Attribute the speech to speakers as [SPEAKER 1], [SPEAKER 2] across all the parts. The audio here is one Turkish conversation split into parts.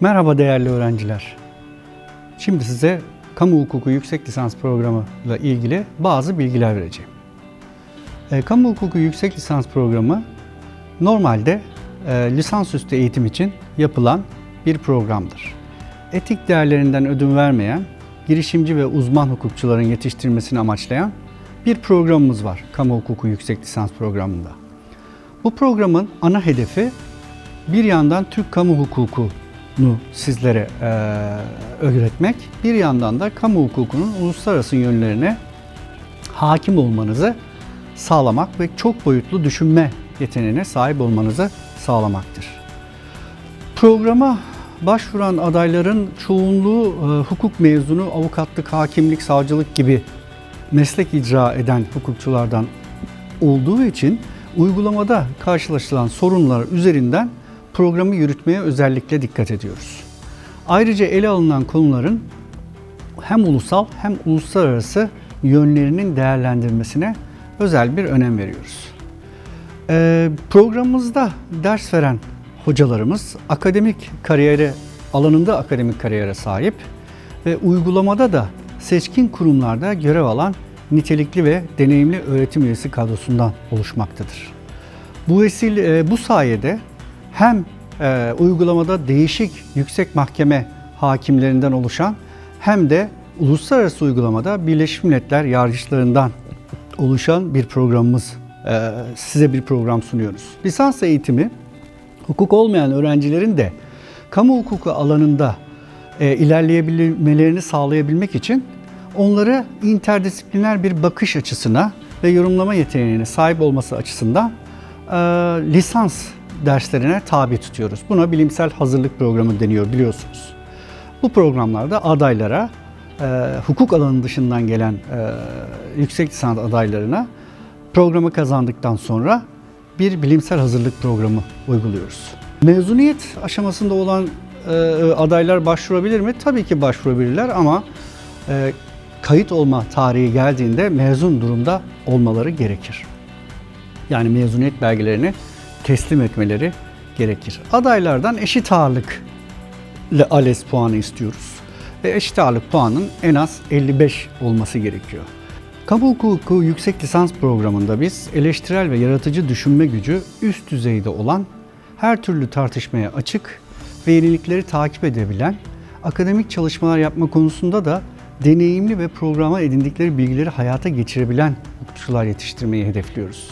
[SPEAKER 1] Merhaba değerli öğrenciler. Şimdi size Kamu Hukuku Yüksek Lisans Programı ile ilgili bazı bilgiler vereceğim. E, Kamu Hukuku Yüksek Lisans Programı normalde e, lisansüstü eğitim için yapılan bir programdır. Etik değerlerinden ödün vermeyen, girişimci ve uzman hukukçuların yetiştirilmesini amaçlayan bir programımız var Kamu Hukuku Yüksek Lisans Programı'nda. Bu programın ana hedefi bir yandan Türk kamu hukukunu sizlere e, öğretmek, bir yandan da kamu hukukunun uluslararası yönlerine hakim olmanızı sağlamak ve çok boyutlu düşünme yeteneğine sahip olmanızı sağlamaktır. Programa başvuran adayların çoğunluğu e, hukuk mezunu, avukatlık, hakimlik, savcılık gibi meslek icra eden hukukçulardan olduğu için uygulamada karşılaşılan sorunlar üzerinden programı yürütmeye özellikle dikkat ediyoruz. Ayrıca ele alınan konuların hem ulusal hem uluslararası yönlerinin değerlendirmesine özel bir önem veriyoruz. Ee, programımızda ders veren hocalarımız akademik kariyere alanında akademik kariyere sahip ve uygulamada da seçkin kurumlarda görev alan nitelikli ve deneyimli öğretim üyesi kadrosundan oluşmaktadır. Bu vesile bu sayede hem e, uygulamada değişik yüksek mahkeme hakimlerinden oluşan hem de uluslararası uygulamada Birleşmiş Milletler yargıçlarından oluşan bir programımız e, size bir program sunuyoruz. Lisans eğitimi hukuk olmayan öğrencilerin de kamu hukuku alanında e, ilerleyebilmelerini sağlayabilmek için onları interdisipliner bir bakış açısına ve yorumlama yeteneğine sahip olması açısından e, lisans derslerine tabi tutuyoruz. Buna bilimsel hazırlık programı deniyor biliyorsunuz. Bu programlarda adaylara, e, hukuk alanı dışından gelen e, yüksek lisans adaylarına programı kazandıktan sonra bir bilimsel hazırlık programı uyguluyoruz. Mezuniyet aşamasında olan e, adaylar başvurabilir mi? Tabii ki başvurabilirler ama e, kayıt olma tarihi geldiğinde mezun durumda olmaları gerekir. Yani mezuniyet belgelerini teslim etmeleri gerekir. Adaylardan eşit ağırlık ile ALES puanı istiyoruz. Ve eşit ağırlık puanının en az 55 olması gerekiyor. Kamu hukuku yüksek lisans programında biz eleştirel ve yaratıcı düşünme gücü üst düzeyde olan, her türlü tartışmaya açık ve yenilikleri takip edebilen, akademik çalışmalar yapma konusunda da deneyimli ve programa edindikleri bilgileri hayata geçirebilen hukukçular yetiştirmeyi hedefliyoruz.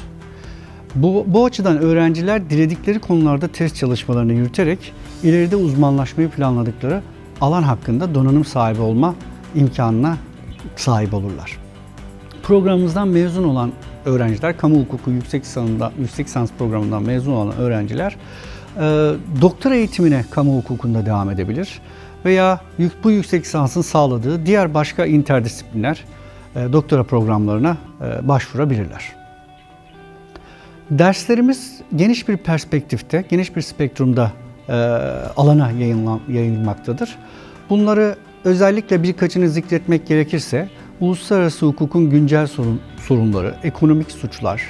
[SPEAKER 1] Bu, bu açıdan öğrenciler diledikleri konularda test çalışmalarını yürüterek ileride uzmanlaşmayı planladıkları alan hakkında donanım sahibi olma imkanına sahip olurlar. Programımızdan mezun olan öğrenciler, kamu hukuku yüksek lisansında, yüksek lisans programından mezun olan öğrenciler e, doktora eğitimine kamu hukukunda devam edebilir veya bu yüksek lisansın sağladığı diğer başka interdisipliner e, doktora programlarına e, başvurabilirler. Derslerimiz geniş bir perspektifte, geniş bir spektrumda e, alana yayınlan, yayınlanmaktadır. Bunları özellikle birkaçını zikretmek gerekirse, uluslararası hukukun güncel sorun, sorunları, ekonomik suçlar,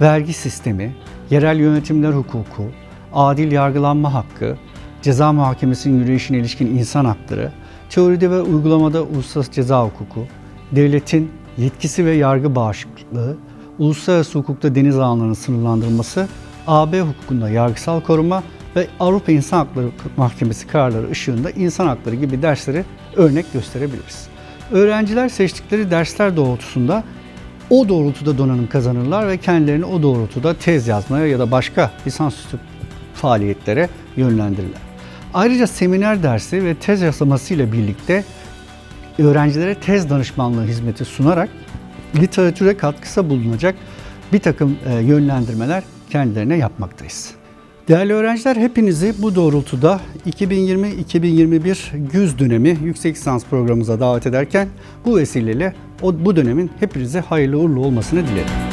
[SPEAKER 1] vergi sistemi, yerel yönetimler hukuku, adil yargılanma hakkı, ceza muhakemesinin yürüyüşüne ilişkin insan hakları, teoride ve uygulamada uluslararası ceza hukuku, devletin yetkisi ve yargı bağışıklığı, uluslararası hukukta deniz alanlarının sınırlandırılması, AB hukukunda yargısal koruma ve Avrupa İnsan Hakları Mahkemesi kararları ışığında insan hakları gibi dersleri örnek gösterebiliriz. Öğrenciler seçtikleri dersler doğrultusunda o doğrultuda donanım kazanırlar ve kendilerini o doğrultuda tez yazmaya ya da başka lisansüstü faaliyetlere yönlendirirler. Ayrıca seminer dersi ve tez yaslaması ile birlikte öğrencilere tez danışmanlığı hizmeti sunarak literatüre katkısa bulunacak bir takım e, yönlendirmeler kendilerine yapmaktayız. Değerli öğrenciler hepinizi bu doğrultuda 2020-2021 güz dönemi yüksek lisans programımıza davet ederken bu vesileyle bu dönemin hepinize hayırlı uğurlu olmasını dilerim.